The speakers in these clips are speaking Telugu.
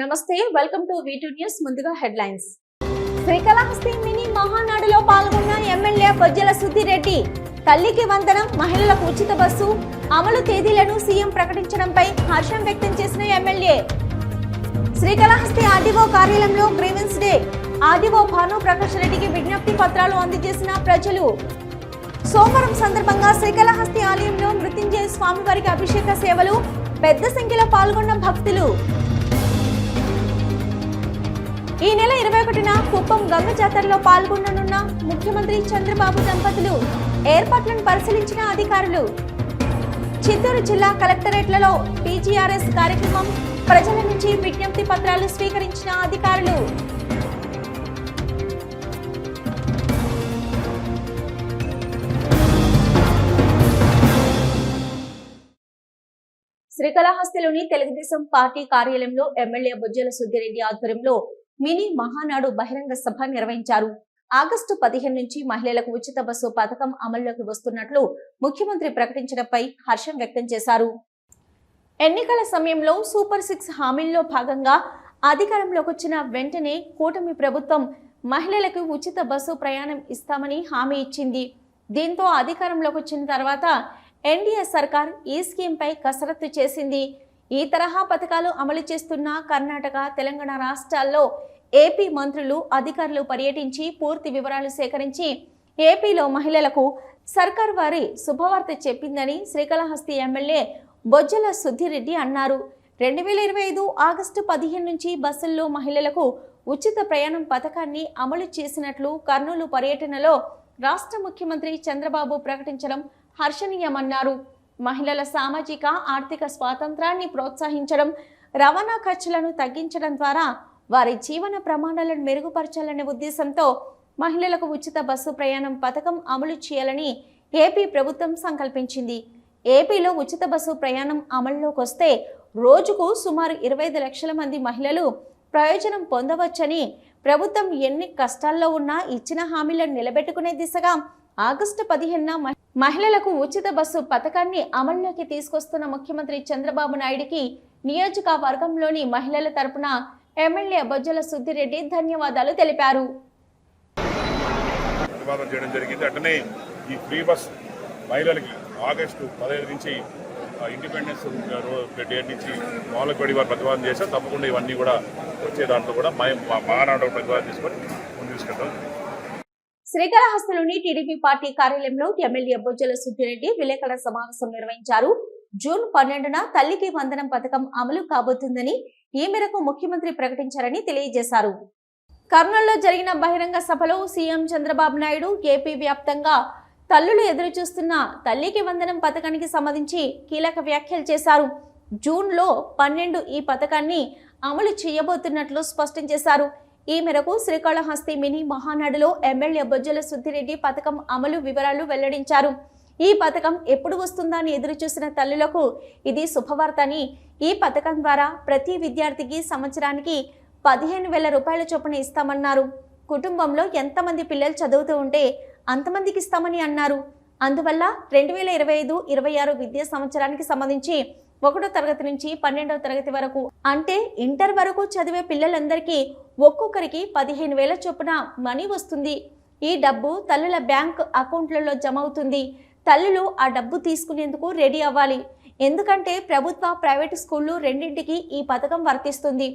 నమస్తే welcome to V two news ముందుగా హెడ్లైన్స్. శ్రీకాళహస్తి మినీ మహానాడులో పాల్గొన్న ఎమ్మెల్యే బొజ్జల సుద్దిరెడ్డి. తల్లికి వందనం మహిళలకు ఉచిత బస్సు అమలు తేదీలను సీఎం ప్రకటించడంపై హర్షం వ్యక్తం చేసిన ఎమ్మెల్యే. శ్రీకాళహస్తి ఆర్డీఓ కార్యాలయంలో grievance day. RDO Bhanu Prakash రెడ్డికి విజ్ఞప్తి పత్రాలు అందజేసిన ప్రజలు. సోమవారం సందర్భంగా శ్రీకాళహస్తి ఆలయంలో మృత్యుంజయ స్వామివారికి అభిషేక సేవలు పెద్ద సంఖ్యలో పాల్గొన్న భక్తులు. ఈ నెల ఇరవై ఒకటిన కుప్పం గంగ జాతరలో పాల్గొననున్న ముఖ్యమంత్రి చంద్రబాబు దంపతులు ఏర్పాట్లను పరిశీలించిన అధికారులు. చిత్తూరు జిల్లా కలెక్టరేట్లలో పీజీఆర్ఎస్ కార్యక్రమం ప్రజల నుంచి విజ్ఞప్తి పత్రాలు స్వీకరించిన అధికారులు. శ్రీకాళహస్తిలోని తెలుగుదేశం పార్టీ కార్యాలయంలో ఎమ్మెల్యే బుజ్జల సుద్దిరెడ్డి ఆధ్వర్యంలో మినీ మహానాడు బహిరంగ సభ నిర్వహించారు. ఆగస్టు పదిహేను నుంచి మహిళలకు ఉచిత బస్సు పథకం అమల్లోకి వస్తున్నట్లు ముఖ్యమంత్రి ప్రకటించడంపై హర్షం వ్యక్తం చేశారు. ఎన్నికల సమయంలో సూపర్ సిక్స్ హామీల్లో భాగంగా అధికారంలోకి వచ్చిన వెంటనే కూటమి ప్రభుత్వం మహిళలకు ఉచిత బస్సు ప్రయాణం ఇస్తామని హామీ ఇచ్చింది. దీంతో అధికారంలోకి వచ్చిన తర్వాత ఎన్డీఏ సర్కార్ ఈ స్కీమ్పై కసరత్తు చేసింది. ఈ తరహా పథకాలు అమలు చేస్తున్న కర్ణాటక తెలంగాణ రాష్ట్రాల్లో ఏపీ మంత్రులు అధికారులు పర్యటించి పూర్తి వివరాలు సేకరించి ఏపీలో మహిళలకు సర్కార్ వారి శుభవార్త చెప్పిందని శ్రీకాళహస్తి ఎమ్మెల్యే బొజ్జల సుద్దిరెడ్డి అన్నారు. రెండు వేల ఇరవై ఐదు ఆగస్టు పదిహేను నుంచి బస్సుల్లో మహిళలకు ఉచిత ప్రయాణం పథకాన్ని అమలు చేసినట్లు కర్నూలు పర్యటనలో రాష్ట్ర ముఖ్యమంత్రి చంద్రబాబు ప్రకటించడం హర్షణీయమన్నారు. మహిళల సామాజిక ఆర్థిక స్వాతంత్రాన్ని ప్రోత్సహించడం రవాణా ఖర్చులను తగ్గించడం ద్వారా వారి జీవన ప్రమాణాలను మెరుగుపరచాలనే ఉద్దేశంతో మహిళలకు ఉచిత బస్సు ప్రయాణం పథకం అమలు చేయాలని ఏపీ ప్రభుత్వం సంకల్పించింది. ఏపీలో ఉచిత బస్సు ప్రయాణం అమల్లోకి వస్తే రోజుకు సుమారు ఇరవై ఐదు లక్షల మంది మహిళలు ప్రయోజనం పొందవచ్చని ప్రభుత్వం ఎన్ని కష్టాల్లో ఉన్నా ఇచ్చిన హామీలను నిలబెట్టుకునే దిశగా ఆగస్టు పదిహేనున మహిళలకు ఉచిత బస్సు పథకాన్ని అమల్లోకి తీసుకొస్తున్న ముఖ్యమంత్రి చంద్రబాబు నాయుడికి నియోజకవర్గంలోని మహిళల తరపున ఎమ్మెల్యే బొజ్జల సుద్దిరెడ్డి ధన్యవాదాలు తెలిపారు. చేయడం జరిగింది. అట్లనే ఈ ఫ్రీ బస్ మహిళలకి ఆగస్టు పదహైదు నుంచి ఇండిపెండెన్స్ డేట్ నుంచి వాళ్ళకి పడి వారు ప్రతిపాదన చేస్తే తప్పకుండా ఇవన్నీ కూడా వచ్చే దాంట్లో కూడా మా- మా ప్రతిపాదన తీసుకొని ముందు తీసుకెళ్తాం. శ్రీకాళహస్తిలోని టీడీపీ పార్టీ కార్యాలయంలో ఎమ్మెల్యే బొజ్జల సుద్దిరెడ్డి విలేకరుల సమావేశం నిర్వహించారు. జూన్ పన్నెండున తల్లికి వందనం పథకం అమలు కాబోతుందని ఈ మేరకు ముఖ్యమంత్రి ప్రకటించారని తెలియజేశారు. కర్నూలులో జరిగిన బహిరంగ సభలో సీఎం చంద్రబాబు నాయుడు ఏపీ వ్యాప్తంగా తల్లులు ఎదురు చూస్తున్న తల్లికి వందనం పథకానికి సంబంధించి కీలక వ్యాఖ్యలు చేశారు. జూన్లో పన్నెండు ఈ పథకాన్ని అమలు చేయబోతున్నట్లు స్పష్టం చేశారు. ఈ మేరకు శ్రీకాళహస్తి మినీ మహానాడులో ఎమ్మెల్యే బొజ్జల సుద్దిరెడ్డి పథకం అమలు వివరాలు వెల్లడించారు. ఈ పథకం ఎప్పుడు వస్తుందా అని తల్లులకు ఇది శుభవార్త అని ఈ పథకం ద్వారా ప్రతి విద్యార్థికి సంవత్సరానికి పదిహేను వేల రూపాయల చొప్పున ఇస్తామన్నారు. కుటుంబంలో ఎంతమంది పిల్లలు చదువుతూ ఉంటే అంతమందికి ఇస్తామని అన్నారు. అందువల్ల రెండు వేల ఇరవై ఐదు ఇరవై ఆరు విద్యా సంవత్సరానికి సంబంధించి ఒకటో తరగతి నుంచి పన్నెండవ తరగతి వరకు. అంటే ఇంటర్ వరకు చదివే పిల్లలందరికీ ఒక్కొక్కరికి పదిహేను వేల చొప్పున మనీ వస్తుంది. ఈ డబ్బు తల్లుల బ్యాంక్ అకౌంట్లలో జమ అవుతుంది తల్లులు ఆ డబ్బు తీసుకునేందుకు రెడీ అవ్వాలి. ఎందుకంటే ప్రభుత్వ ప్రైవేటు స్కూళ్ళు రెండింటికి ఈ పథకం వర్తిస్తుంది.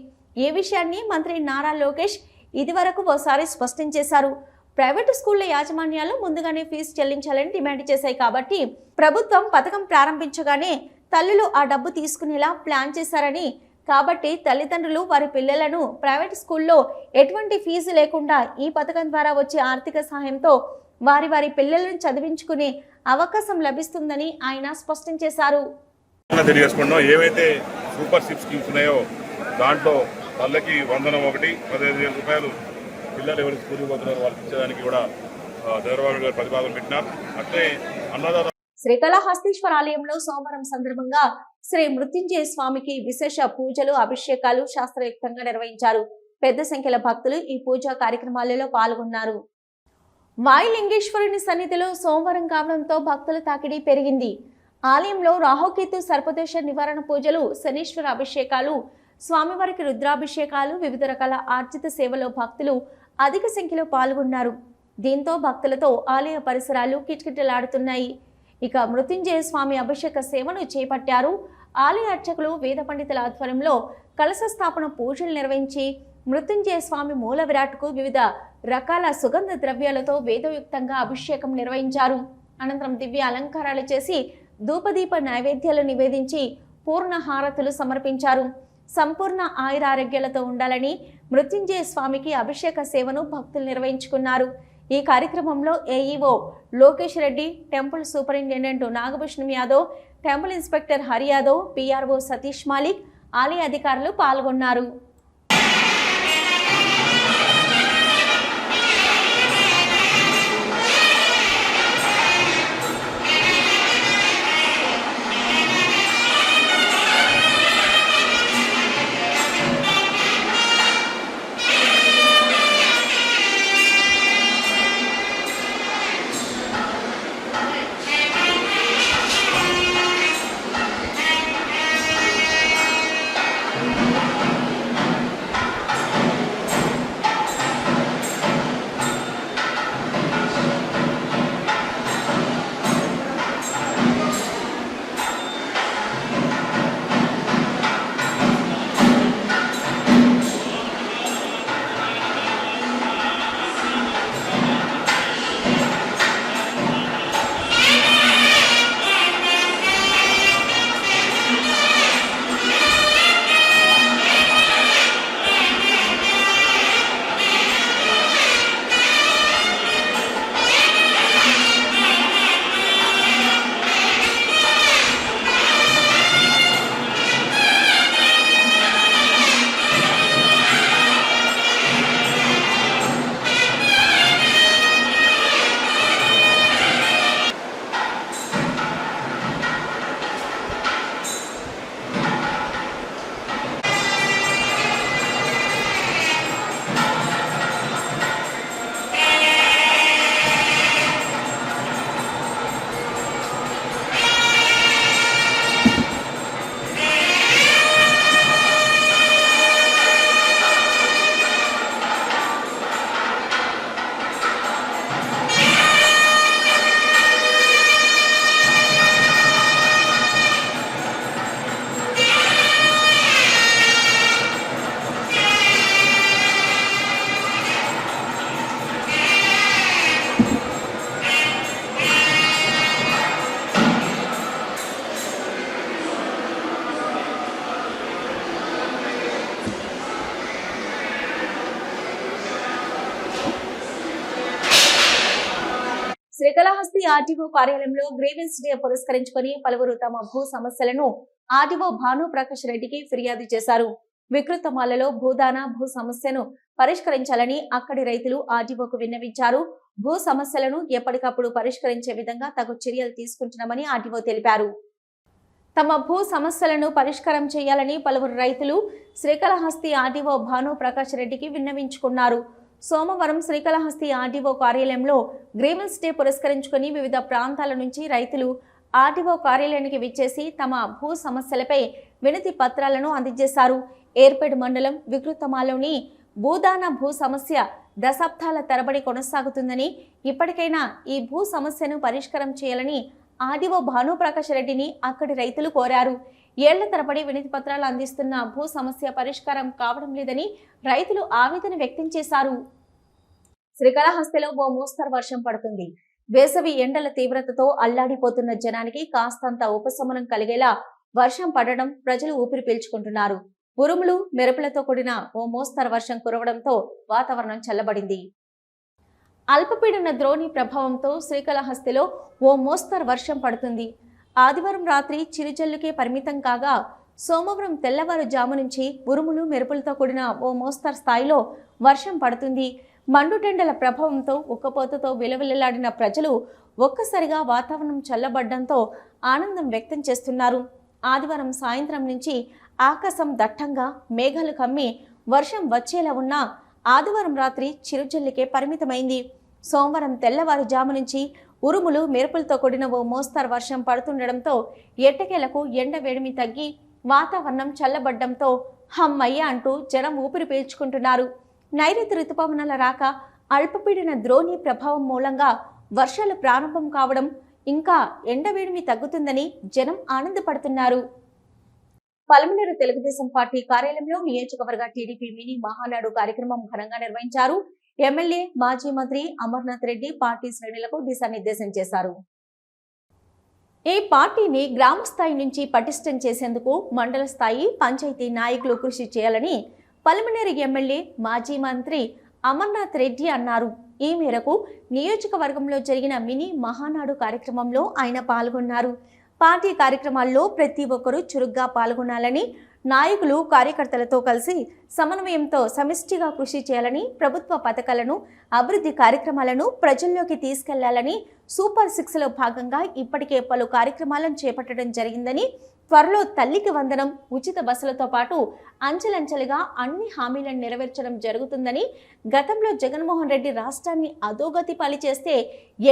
ఈ విషయాన్ని మంత్రి నారా లోకేష్ ఇదివరకు ఓసారి స్పష్టం చేశారు. ప్రైవేటు స్కూళ్ళ యాజమాన్యాలు ముందుగానే ఫీజు చెల్లించాలని డిమాండ్ చేశాయి కాబట్టి ప్రభుత్వం పథకం ప్రారంభించగానే తల్లులు ఆ డబ్బు తీసుకునేలా ప్లాన్ చేశారని. కాబట్టి తల్లిదండ్రులు వారి పిల్లలను ప్రైవేట్ స్కూల్లో ఎటువంటి ఫీజు లేకుండా ఈ పథకం ద్వారా వచ్చే ఆర్థిక సహాయంతో వారి వారి పిల్లలను చదివించుకునే అవకాశం లభిస్తుందని ఆయన స్పష్టం చేశారు. తెలియజేసుకున్నాం ఏవైతే సూపర్ సిప్ స్కీమ్స్ ఉన్నాయో దాంట్లో తల్లకి వందనం ఒకటి పదిహేను వేల రూపాయలు పిల్లలు ఎవరు స్కూల్కి పోతున్నారో వాళ్ళకి ఇచ్చేదానికి కూడా చంద్రబాబు గారు ప్రతిపాదన పెట్టినారు. అట్లే అన్నదాత శ్రీకళహస్తీశ్వర ఆలయంలో సోమవారం సందర్భంగా శ్రీ మృత్యుంజయ స్వామికి విశేష పూజలు అభిషేకాలు శాస్త్రయుక్తంగా నిర్వహించారు. పెద్ద సంఖ్యలో భక్తులు ఈ పూజా కార్యక్రమాలలో పాల్గొన్నారు. వాయులింగేశ్వరుని సన్నిధిలో సోమవారం కావడంతో భక్తుల తాకిడి పెరిగింది. ఆలయంలో రాహుకేతు సర్పదోష నివారణ పూజలు శనీశ్వర అభిషేకాలు స్వామివారికి రుద్రాభిషేకాలు వివిధ రకాల ఆర్జిత సేవలో భక్తులు అధిక సంఖ్యలో పాల్గొన్నారు. దీంతో భక్తులతో ఆలయ పరిసరాలు కిటకిటలాడుతున్నాయి. ఇక మృత్యుంజయ స్వామి అభిషేక సేవను చేపట్టారు. ఆలయ అర్చకులు వేద పండితుల ఆధ్వర్యంలో కలశ స్థాపన పూజలు నిర్వహించి మృత్యుంజయ స్వామి మూల విరాట్కు వివిధ రకాల సుగంధ ద్రవ్యాలతో వేదయుక్తంగా అభిషేకం నిర్వహించారు. అనంతరం దివ్య అలంకారాలు చేసి ధూపదీప నైవేద్యాలు నివేదించి పూర్ణ హారతులు సమర్పించారు. సంపూర్ణ ఆయురారోగ్యాలతో ఉండాలని మృత్యుంజయ స్వామికి అభిషేక సేవను భక్తులు నిర్వహించుకున్నారు. ఈ కార్యక్రమంలో AEO Lokesh Reddy temple superintendent Nagabhushanam Yadav temple inspector Hari Yadav PRO Satish Malik ఆలయ అధికారులు పాల్గొన్నారు. శ్రీకాళహస్తి ఆర్టీఓ కార్యాలయంలో గ్రీవెన్స్ డే పురస్కరించుకొని పలువురు తమ భూ సమస్యలను ఆర్టీఓ భాను ప్రకాష్ రెడ్డికి ఫిర్యాదు చేశారు. వికృతమాలలో భూదాన భూ సమస్యను పరిష్కరించాలని అక్కడి రైతులు ఆర్టీఓకు విన్నవించారు. భూ సమస్యలను ఎప్పటికప్పుడు పరిష్కరించే విధంగా తగు చర్యలు తీసుకుంటున్నామని ఆర్టీఓ తెలిపారు. తమ భూ సమస్యలను పరిష్కారం చేయాలని పలువురు రైతులు శ్రీకాళహస్తి ఆర్టీఓ భాను ప్రకాష్ రెడ్డికి విన్నవించుకున్నారు. సోమవారం శ్రీకాళహస్తి ఆర్డీఓ కార్యాలయంలో గ్రీవెన్స్ డే పురస్కరించుకుని వివిధ ప్రాంతాల నుంచి రైతులు ఆర్డీఓ కార్యాలయానికి విచ్చేసి తమ భూ సమస్యలపై వినతి పత్రాలను అందజేశారు. ఏర్పేడు మండలం వికృతమాలోని భూదాన భూ సమస్య దశాబ్దాల తరబడి కొనసాగుతుందని ఇప్పటికైనా ఈ భూ సమస్యను పరిష్కారం చేయాలని ఆర్డీఓ భానుప్రకాష్ రెడ్డిని అక్కడి రైతులు కోరారు. ఏళ్ళ తరబడి వినతి పత్రాలు అందిస్తున్న భూ సమస్య పరిష్కారం కావడం లేదని రైతులు ఆవేదన వ్యక్తం చేశారు. శ్రీకాళహస్తిలో ఓ మోస్తరు వర్షం పడుతుంది. వేసవి ఎండల తీవ్రతతో అల్లాడిపోతున్న జనానికి కాస్తంత ఉపశమనం కలిగేలా వర్షం పడడం ప్రజలు ఊపిరి పీల్చుకుంటున్నారు. ఉరుములు మెరుపులతో కూడిన ఓ మోస్తరు వర్షం కురవడంతో వాతావరణం చల్లబడింది. అల్పపీడన ద్రోణి ప్రభావంతో శ్రీకాళహస్తిలో ఓ మోస్తరు వర్షం పడుతుంది. ఆదివారం రాత్రి చిరుజల్లుకే పరిమితం కాగా సోమవారం తెల్లవారుజాము నుంచి ఉరుములు మెరుపులతో కూడిన ఓ మోస్తరు స్థాయిలో వర్షం పడుతుంది. మండుటెండల ప్రభావంతో ఉక్కపోతతో విలవిల్లాడిన ప్రజలు ఒక్కసారిగా వాతావరణం చల్లబడ్డంతో ఆనందం వ్యక్తం చేస్తున్నారు. ఆదివారం సాయంత్రం నుంచి ఆకాశం దట్టంగా మేఘాలు కమ్మి వర్షం వచ్చేలా ఉన్నా ఆదివారం రాత్రి చిరుజల్లికే పరిమితమైంది. సోమవారం తెల్లవారుజాము నుంచి ఉరుములు మెరుపులతో కూడిన ఓ మోస్తరు వర్షం పడుతుండడంతో ఎట్టకేలకు ఎండ వేడిమి తగ్గి వాతావరణం చల్లబడ్డంతో హమ్మయ్య అంటూ జనం ఊపిరి పీల్చుకుంటున్నారు. నైరుతి ఋతుపవనాల రాక అల్పపీడన ద్రోణి ప్రభావం మూలంగా వర్షాలు ప్రారంభం కావడం ఇంకా ఎండవేడిమి తగ్గుతుందని జనం ఆనందపడుతున్నారు. పలమనేరు తెలుగుదేశం పార్టీ కార్యాలయంలో నియోజకవర్గ టీడీపీ మినీ మహానాడు కార్యక్రమం ఘనంగా నిర్వహించారు. ఎమ్మెల్యే మాజీ మంత్రి అమర్నాథ్ రెడ్డి పార్టీ శ్రేణులకు దిశానిర్దేశం చేశారు. ఈ పార్టీని గ్రామ స్థాయి నుంచి పటిష్టం చేసేందుకు మండల స్థాయి పంచాయతీ నాయకులు కృషి చేయాలని పలమనేరు ఎమ్మెల్యే మాజీ మంత్రి అమర్నాథ్ రెడ్డి అన్నారు. ఈ మేరకు నియోజకవర్గంలో జరిగిన మినీ మహానాడు కార్యక్రమంలో ఆయన పాల్గొన్నారు. పార్టీ కార్యక్రమాల్లో ప్రతి ఒక్కరూ చురుగ్గా పాల్గొనాలని నాయకులు కార్యకర్తలతో కలిసి సమన్వయంతో సమిష్టిగా కృషి చేయాలని ప్రభుత్వ పథకాలను అభివృద్ధి కార్యక్రమాలను ప్రజల్లోకి తీసుకెళ్ళాలని సూపర్ సిక్స్లో భాగంగా ఇప్పటికే పలు కార్యక్రమాలను చేపట్టడం జరిగిందని త్వరలో తల్లికి వందనం ఉచిత బస్సులతో పాటు అంచెలంచెలుగా అన్ని హామీలను నెరవేర్చడం జరుగుతుందని గతంలో జగన్మోహన్ రెడ్డి రాష్ట్రాన్ని అధోగతి పాలిచేస్తే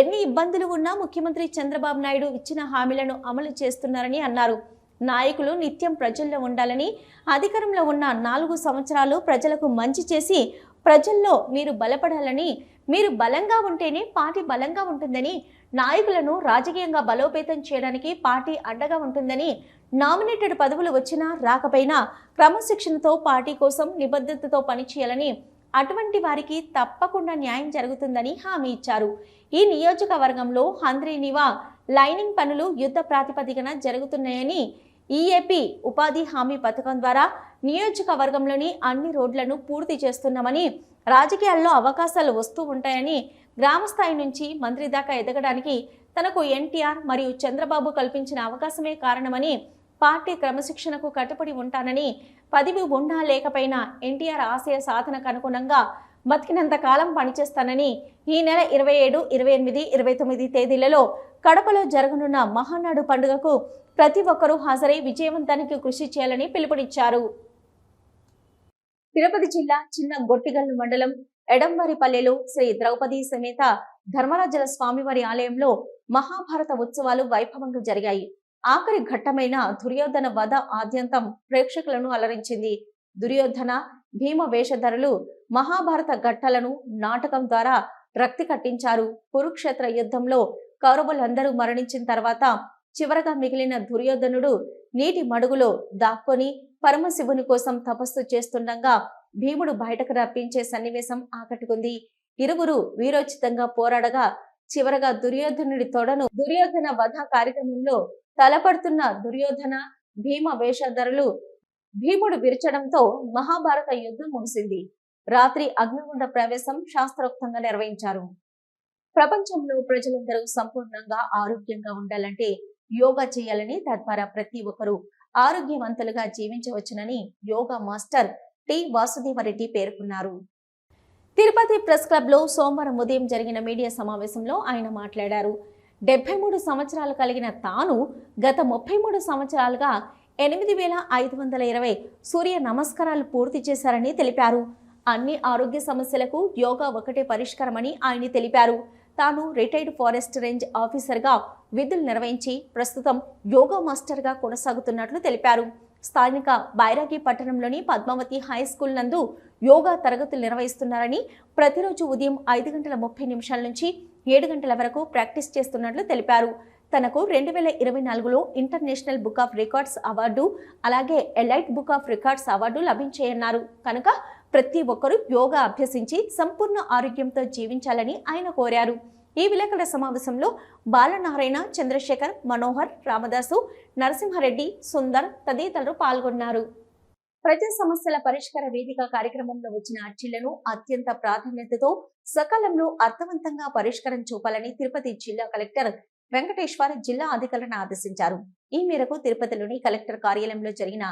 ఎన్ని ఇబ్బందులు ఉన్నా ముఖ్యమంత్రి చంద్రబాబు నాయుడు ఇచ్చిన హామీలను అమలు చేస్తున్నారని అన్నారు. నాయకులు నిత్యం ప్రజల్లో ఉండాలని అధికారంలో ఉన్న నాలుగు సంవత్సరాలు ప్రజలకు మంచి చేసి ప్రజల్లో మీరు బలపడాలని మీరు బలంగా ఉంటేనే పార్టీ బలంగా ఉంటుందని నాయకులను రాజకీయంగా బలోపేతం చేయడానికి పార్టీ అండగా ఉంటుందని నామినేటెడ్ పదవులు వచ్చినా రాకపోయినా క్రమశిక్షణతో పార్టీ కోసం నిబద్ధతతో పనిచేయాలని అటువంటి వారికి తప్పకుండా న్యాయం జరుగుతుందని హామీ ఇచ్చారు. ఈ నియోజకవర్గంలో హంద్రీనివా లైనింగ్ పనులు యుద్ధ ప్రాతిపదికన జరుగుతున్నాయని ఈఏపీ ఉపాధి హామీ పథకం ద్వారా నియోజకవర్గంలోని అన్ని రోడ్లను పూర్తి చేస్తున్నామని రాజకీయాల్లో అవకాశాలు వస్తూ ఉంటాయని గ్రామస్థాయి నుంచి మంత్రి దాకా ఎదగడానికి తనకు ఎన్టీఆర్ మరియు చంద్రబాబు కల్పించిన అవకాశమే కారణమని పార్టీ క్రమశిక్షణకు కట్టుబడి ఉంటానని పదవి ఉన్నా లేకపోయినా ఎన్టీఆర్ ఆశయ సాధనకు అనుగుణంగా బతికినంత కాలం పనిచేస్తానని ఈ నెల ఇరవై ఏడు ఇరవై ఎనిమిది ఇరవై తొమ్మిది తేదీలలో కడపలో జరగనున్న మహానాడు పండుగకు ప్రతి ఒక్కరూ హాజరై విజయవంతానికి కృషి చేయాలని పిలుపునిచ్చారు. తిరుపతి జిల్లా చిన్న గొట్టిగల్లు మండలం ఎడంవారిపల్లెలో శ్రీ ద్రౌపది సమేత ధర్మరాజల స్వామివారి ఆలయంలో మహాభారత ఉత్సవాలు వైభవంగా జరిగాయి. ఆఖరి ఘట్టమైన దుర్యోధన వధ ఆద్యంతం ప్రేక్షకులను అలరించింది. దుర్యోధన భీమ వేషధరులు మహాభారత ఘట్టాలను నాటకం ద్వారా రక్తి కట్టించారు. కురుక్షేత్ర యుద్ధంలో కౌరవులందరూ మరణించిన తర్వాత చివరగా మిగిలిన దుర్యోధనుడు నీటి మడుగులో దాక్కొని పరమశివుని కోసం తపస్సు చేస్తుండగా భీముడు బయటకు రప్పించే సన్నివేశం ఆకట్టుకుంది. ఇరువురు వీరోచితంగా పోరాడగా చివరగా దుర్యోధనుడి తొడను దుర్యోధన వధ కార్యక్రమంలో తలపడుతున్న దుర్యోధన భీమ వేషధరులు భీముడు విరచడంతో మహాభారత యుద్ధం ముగిసింది. రాత్రి అగ్నిగుండ ప్రవేశం శాస్త్రోక్తంగా నిర్వహించారు. ప్రపంచంలో ప్రజలందరూ సంపూర్ణంగా ఆరోగ్యంగా ఉండాలంటే యోగా చేయాలని తద్వారా ప్రతి ఒక్కరూ ఆరోగ్యవంతులుగా జీవించవచ్చునని యోగా మాస్టర్ టి. వాసుదేవరెడ్డి పేర్కొన్నారు. తిరుపతి ప్రెస్ క్లబ్లో సోమవారం ఉదయం జరిగిన మీడియా సమావేశంలో ఆయన మాట్లాడారు. డెబ్బై మూడు సంవత్సరాలు కలిగిన తాను గత ముప్పై మూడు సంవత్సరాలుగా ఎనిమిది వేల ఐదు వందల ఇరవై సూర్య నమస్కారాలు పూర్తి చేశారని తెలిపారు. అన్ని ఆరోగ్య సమస్యలకు యోగా ఒకటే పరిష్కారమని ఆయన తెలిపారు. తాను రిటైర్డ్ ఫారెస్ట్ రేంజ్ ఆఫీసర్గా విధులు నిర్వహించి ప్రస్తుతం యోగా మాస్టర్గా కొనసాగుతున్నట్లు తెలిపారు. స్థానిక బైరాగి పట్టణంలోని పద్మావతి హై స్కూల్ నందు యోగా తరగతులు నిర్వహిస్తున్నారని ప్రతిరోజు ఉదయం ఐదు గంటల ముప్పై నిమిషాల నుంచి ఏడు గంటల వరకు ప్రాక్టీస్ చేస్తున్నట్లు తెలిపారు. తనకు రెండు వేల ఇరవై నాలుగులో international book of records award అలాగే elite book of records award లభించాయన్నారు. కనుక ప్రతి ఒక్కరూ యోగా అభ్యసించి సంపూర్ణ ఆరోగ్యంతో జీవించాలని ఆయన కోరారు. ఈ విలేకరుల సమావేశంలో బాలనారాయణ చంద్రశేఖర్ మనోహర్ రామదాసు నరసింహారెడ్డి సుందర్ తదితరులు పాల్గొన్నారు. ప్రజా సమస్యల పరిష్కార వేదిక కార్యక్రమంలో వచ్చిన అర్జీలను అత్యంత ప్రాధాన్యతతో సకాలంలో అర్థవంతంగా పరిష్కారం చూపాలని తిరుపతి జిల్లా కలెక్టర్ వెంకటేశ్వర్ జిల్లా అధికారులను ఆదేశించారు. ఈ మేరకు తిరుపతిలోని కలెక్టర్ కార్యాలయంలో జరిగిన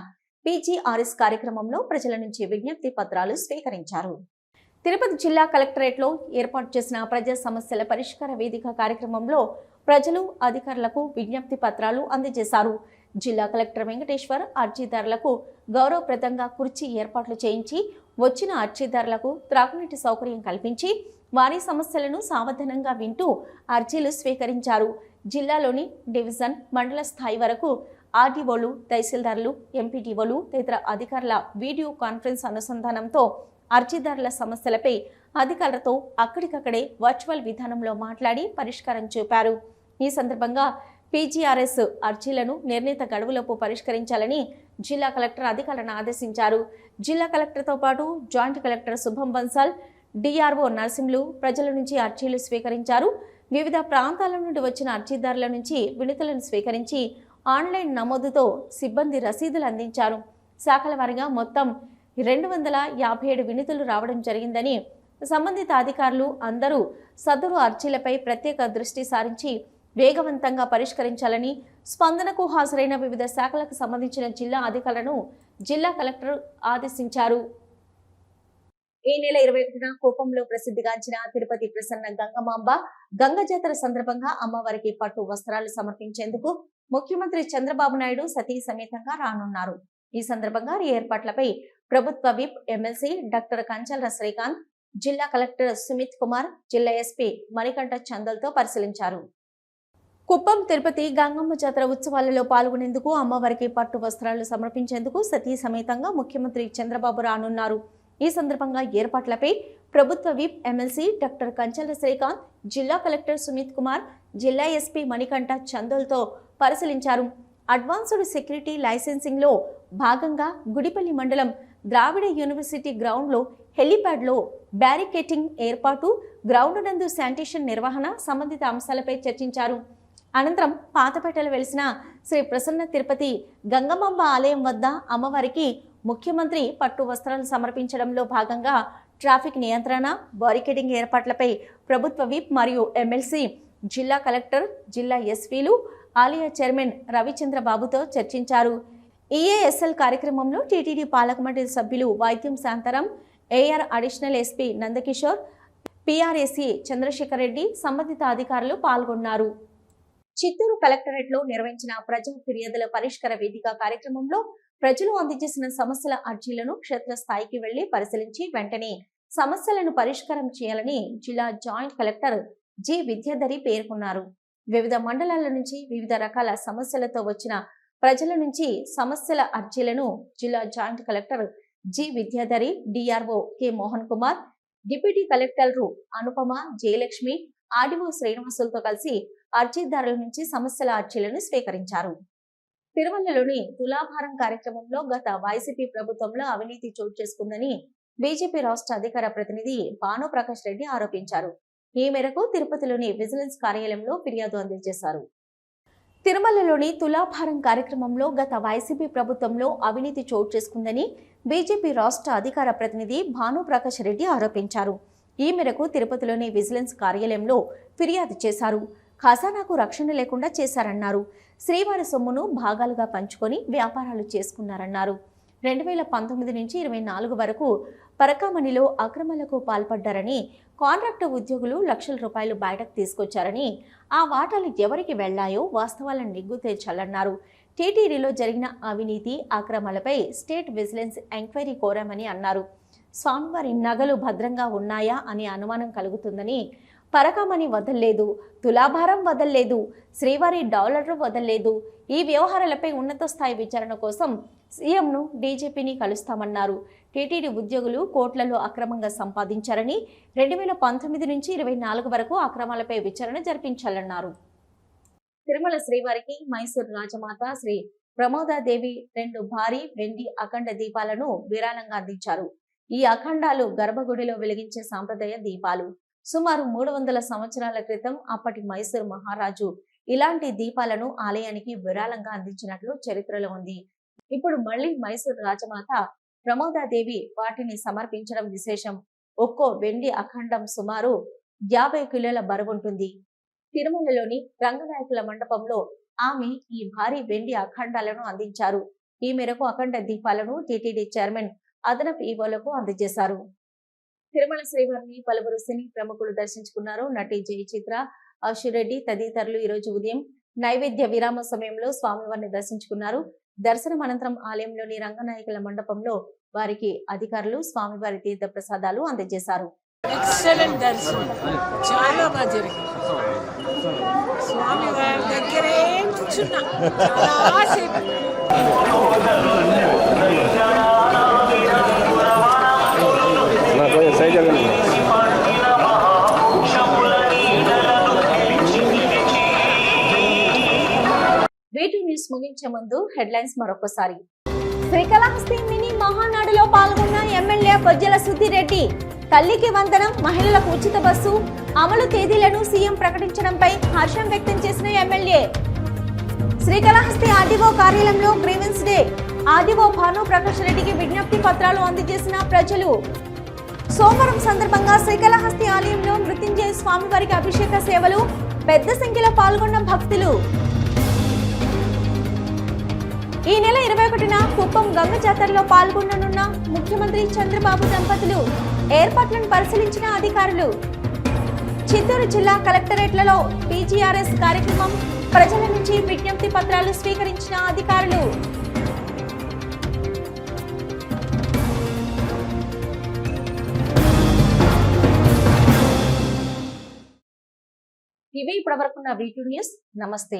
పీజీఆర్ఎస్ కార్యక్రమంలో ప్రజల నుంచి విజ్ఞప్తి పత్రాలు స్వీకరించారు. తిరుపతి జిల్లా కలెక్టరేట్లో ఏర్పాటు చేసిన ప్రజా సమస్యల పరిష్కార వేదిక కార్యక్రమంలో ప్రజలు అధికారులకు విజ్ఞప్తి పత్రాలు అందజేశారు. జిల్లా కలెక్టర్ వెంకటేశ్వర్ అర్జీదారులకు గౌరవప్రదంగా కుర్చీ ఏర్పాట్లు చేయించి వచ్చిన అర్జీదారులకు త్రాగునీటి సౌకర్యం కల్పించి వారి సమస్యలను సావధానంగా వింటూ అర్జీలు స్వీకరించారు. జిల్లాలోని డివిజన్ మండల స్థాయి వరకు ఆర్డీఓలు తహసీల్దార్లు ఎంపీటీఓలు తదితర అధికారుల వీడియో కాన్ఫరెన్స్ అనుసంధానంతో అర్జీదారుల సమస్యలపై అధికారులతో అక్కడికక్కడే వర్చువల్ విధానంలో మాట్లాడి పరిష్కారం చూపారు. ఈ సందర్భంగా పీజీఆర్ఎస్ అర్జీలను నిర్ణీత గడువులోపు పరిష్కరించాలని జిల్లా కలెక్టర్ అధికారులను ఆదేశించారు. జిల్లా కలెక్టర్తో పాటు జాయింట్ కలెక్టర్ శుభం బన్సాల్ డిఆర్ఓ నర్సింహులు ప్రజల నుంచి అర్జీలు స్వీకరించారు. వివిధ ప్రాంతాల నుండి వచ్చిన అర్జీదారుల నుంచి వినతులను స్వీకరించి ఆన్లైన్ నమోదుతో సిబ్బంది రసీదులు అందించారు. శాఖల వారీగా మొత్తం రెండు వందల యాభై ఏడు వినతులు రావడం జరిగిందని సంబంధిత అధికారులు అందరూ సదరు అర్జీలపై ప్రత్యేక దృష్టి సారించి వేగవంతంగా పరిష్కరించాలని స్పందనకు హాజరైన వివిధ శాఖలకు సంబంధించిన జిల్లా అధికారులను జిల్లా కలెక్టర్ ఆదేశించారు. ఈ నెల ఇరవై ఒకటిన కోపంలో ప్రసిద్ధిగాంచిన తిరుపతి ప్రసన్న గంగమాంబ గంగ జాతర సందర్భంగా అమ్మవారికి పట్టు వస్త్రాలు సమర్పించేందుకు ముఖ్యమంత్రి చంద్రబాబు నాయుడు సతీ సమేతంగా రానున్నారు. ఈ సందర్భంగా ఏర్పాట్లపై ప్రభుత్వ whip MLC doctor Kanchala Srikanth జిల్లా కలెక్టర్ సుమిత్ కుమార్ జిల్లా ఎస్పీ మణికంఠ చందల్తో పరిశీలించారు. కుప్పం తిరుపతి గంగమ్మ జాతర ఉత్సవాలలో పాల్గొనేందుకు అమ్మవారికి పట్టు వస్త్రాలు సమర్పించేందుకు సతీ సమేతంగా ముఖ్యమంత్రి చంద్రబాబు రానున్నారు. ఈ సందర్భంగా ఏర్పాట్లపై ప్రభుత్వ whip MLC doctor Kanchala Srikanth జిల్లా కలెక్టర్ సుమిత్ కుమార్ జిల్లా ఎస్పీ మణికంఠ చందల్తో పరిశీలించారు. అడ్వాన్స్డ్ సెక్యూరిటీ లైసెన్సింగ్లో భాగంగా గుడిపల్లి మండలం ద్రావిడ యూనివర్సిటీ గ్రౌండ్లో హెలీప్యాడ్లో బ్యారికేటింగ్ ఏర్పాటు గ్రౌండ్ నందు శానిటేషన్ నిర్వహణ సంబంధిత అంశాలపై చర్చించారు. అనంతరం పాతపేటలో వెలిసిన శ్రీ ప్రసన్న తిరుపతి గంగమాంబ ఆలయం వద్ద అమ్మవారికి ముఖ్యమంత్రి పట్టు వస్త్రాలు సమర్పించడంలో భాగంగా ట్రాఫిక్ నియంత్రణ బారికేడింగ్ ఏర్పాట్లపై ప్రభుత్వ విప్ మరియు ఎమ్మెల్సీ జిల్లా కలెక్టర్ జిల్లా ఎస్వీలు ఆలయ చైర్మన్ రవిచంద్ర బాబుతో చర్చించారు. ఈఏఎస్ఎల్ కార్యక్రమంలో టీటీడీ పాలకమండలి సభ్యులు Vaidyam Shantaram AR additional SP Nandakishore PRSC Chandrasekhar Reddy సంబంధిత అధికారులు పాల్గొన్నారు. చిత్తూరు కలెక్టరేట్లో నిర్వహించిన ప్రజా ఫిర్యాదుల పరిష్కార వేదిక కార్యక్రమంలో ప్రజలు అందజేసిన సమస్యల అర్జీలను క్షేత్రస్థాయికి వెళ్ళి పరిశీలించి వెంటనే సమస్యలను పరిష్కారం చేయాలని జిల్లా జాయింట్ కలెక్టర్ జి విద్యాధరి పేర్కొన్నారు. వివిధ మండలాల నుంచి వివిధ రకాల సమస్యలతో వచ్చిన ప్రజల నుంచి సమస్యల అర్జీలను జిల్లా joint collector G Vidyadhari DRO K Mohan Kumar deputy కలెక్టర్లు అనుపమ జయలక్ష్మి ఆర్డీఓ శ్రీనివాసులతో కలిసి అర్జీదారుల నుంచి సమస్యల అర్జీలను స్వీకరించారు. తిరుమలలోని తులాభారం కార్యక్రమంలో గత వైసీపీ ప్రభుత్వంలో అవినీతి చోటు చేసుకుందని బీజేపీ రాష్ట్ర అధికార ప్రతినిధి భానుప్రకాష్ రెడ్డి ఆరోపించారు. ఈ మేరకు తిరుపతిలోని విజిలెన్స్ కార్యాలయంలో ఫిర్యాదు అందజేశారు. తిరుమలలోని తులాభారం కార్యక్రమంలో గత వైసీపీ ప్రభుత్వంలో అవినీతి చోటు చేసుకుందని బీజేపీ రాష్ట్ర అధికార ప్రతినిధి భానుప్రకాష్ రెడ్డి ఆరోపించారు. ఈ మేరకు తిరుపతిలోని విజిలెన్స్ కార్యాలయంలో ఫిర్యాదు చేశారు. ఖజానాకు రక్షణ లేకుండా చేశారన్నారు. శ్రీవారి సొమ్మును భాగాలుగా పంచుకొని వ్యాపారాలు చేసుకున్నారన్నారు. రెండు వేల పంతొమ్మిది నుంచి ఇరవై నాలుగు వరకు పరకామణిలో అక్రమాలకు పాల్పడ్డారని కాంట్రాక్టు ఉద్యోగులు లక్షల రూపాయలు బయటకు తీసుకొచ్చారని ఆ వాటాలు ఎవరికి వెళ్ళాయో వాస్తవాలను నిగ్గు తేల్చాలన్నారు టీటీడీలో జరిగిన అవినీతి అక్రమాలపై స్టేట్ విజిలెన్స్ ఎంక్వైరీ కోరామని అన్నారు. స్వామివారి నగలు భద్రంగా ఉన్నాయా అనే అనుమానం కలుగుతుందని పరకామణి వదల్లేదు తులాభారం వదల్లేదు శ్రీవారి డాలర్లు వదల్లేదు ఈ వ్యవహారాలపై ఉన్నత స్థాయి విచారణ కోసం సీఎంను డీజీపీని కలుస్తామన్నారు. టీటీడీ ఉద్యోగులు కోట్లలో అక్రమంగా సంపాదించారని రెండు వేల పంతొమ్మిది నుంచి ఇరవై నాలుగు వరకు అక్రమాలపై విచారణ జరిపించాలన్నారు. తిరుమల శ్రీవారికి మైసూర్ రాజమాత శ్రీ ప్రమోదాదేవి రెండు భారీ వెండి అఖండ దీపాలను విరాళంగా అందించారు. ఈ అఖండాలు గర్భగుడిలో వెలిగించే సాంప్రదాయ దీపాలు. సుమారు మూడు వందల సంవత్సరాల క్రితం అప్పటి మైసూరు మహారాజు ఇలాంటి దీపాలను ఆలయానికి విరాళంగా అందించినట్లు చరిత్రలో ఉంది. ఇప్పుడు మళ్ళీ మైసూరు రాజమాత ప్రమోదాదేవి వాటిని సమర్పించడం విశేషం. ఒక్కో వెండి అఖండం సుమారు యాభై కిలోల బరువుంటుంది. తిరుమలలోని రంగనాయకుల మండపంలో ఆమె ఈ భారీ వెండి అఖండాలను అందించారు. ఈ మేరకు అఖండ దీపాలను టీటీడీ చైర్మన్ అదనపు ఈవోలకు అందజేశారు. తిరుమల శ్రీవారిని పలువురు సినీ ప్రముఖులు దర్శించుకున్నారు. నటి జయచిత్ర అశురెడ్డి తదితరులు ఈ రోజు ఉదయం నైవేద్య విరామ సమయంలో స్వామివారిని దర్శించుకున్నారు. దర్శనం అనంతరం ఆలయంలోని రంగనాయకుల మండపంలో వారికి అధికారులు స్వామివారి తీర్థ ప్రసాదాలు అందజేశారు. ఎక్సలెంట్ దర్శనం. చాలా బాగా జరిగింది. స్వామి వారి దగ్గరే కూర్చున్నా. చాలాసేపు నాకు సైజ్ జరగండి వీటి న్యూస్ ముగించే ముందు హెడ్లైన్స్ మరొకసారి. శ్రీకాళహస్తి మినీ మహానాడులో పాల్గొన్న ఎమ్మెల్యే బొజ్జల సుద్దిరెడ్డి. తల్లికి వందనం మహిళలకు ఉచిత బస్సు అమలు తేదీలను సీఎం ప్రకటించడంపై హర్షం వ్యక్తం చేసిన ఎమ్మెల్యే. శ్రీకాళహస్తి ఆర్డీఓ కార్యాలయంలో grievance day. RDO Bhanu Prakash రెడ్డికి విజ్ఞప్తి పత్రాలు అందజేసిన ప్రజలు. సోమవారం సందర్భంగా శ్రీకాళహస్తి ఆలయంలో మృత్యుంజయ స్వామివారికి అభిషేక సేవలు పెద్ద సంఖ్యలో పాల్గొన్న భక్తులు. ఈ నెల ఇరవై ఒకటిన కుప్పం గంగ జాతరలో పాల్గొననున్న ముఖ్యమంత్రి చంద్రబాబు దంపతులు ఏర్పాట్లను పరిశీలించిన అధికారులు. చిత్తూరు జిల్లా కలెక్టరేట్లలో పీజీఆర్ఎస్ కార్యక్రమం ప్రజల నుంచి విజ్ఞప్తి పత్రాలు స్వీకరించిన అధికారులు. ఇవే ఇప్పటివరకున్న వీటూ న్యూస్. నమస్తే.